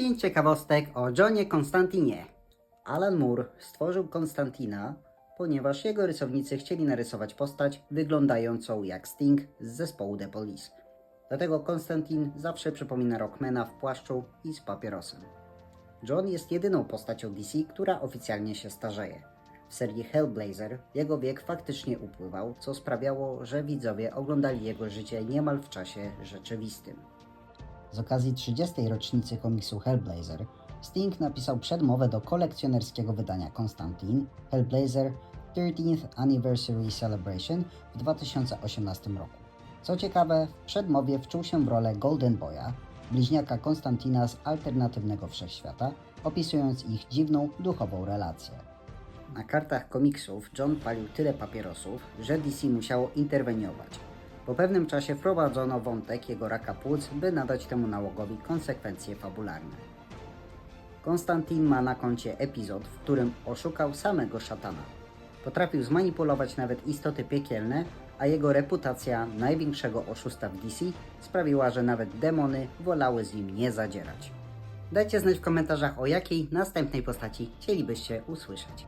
5 ciekawostek o Johnie Konstantinie. Alan Moore stworzył Konstantina, ponieważ jego rysownicy chcieli narysować postać wyglądającą jak Sting z zespołu The Police. Dlatego Konstantin zawsze przypomina Rockmana w płaszczu i z papierosem. John jest jedyną postacią DC, która oficjalnie się starzeje. W serii Hellblazer jego wiek faktycznie upływał, co sprawiało, że widzowie oglądali jego życie niemal w czasie rzeczywistym. Z okazji 30. rocznicy komiksu Hellblazer, Sting napisał przedmowę do kolekcjonerskiego wydania Konstantin Hellblazer 13th Anniversary Celebration w 2018 roku. Co ciekawe, w przedmowie wczuł się w rolę Golden Boya, bliźniaka Konstantina z alternatywnego wszechświata, opisując ich dziwną, duchową relację. Na kartach komiksów John palił tyle papierosów, że DC musiało interweniować. Po pewnym czasie wprowadzono wątek jego raka płuc, by nadać temu nałogowi konsekwencje fabularne. Konstantin ma na koncie epizod, w którym oszukał samego szatana. Potrafił zmanipulować nawet istoty piekielne, a jego reputacja największego oszusta w DC sprawiła, że nawet demony wolały z nim nie zadzierać. Dajcie znać w komentarzach, o jakiej następnej postaci chcielibyście usłyszeć.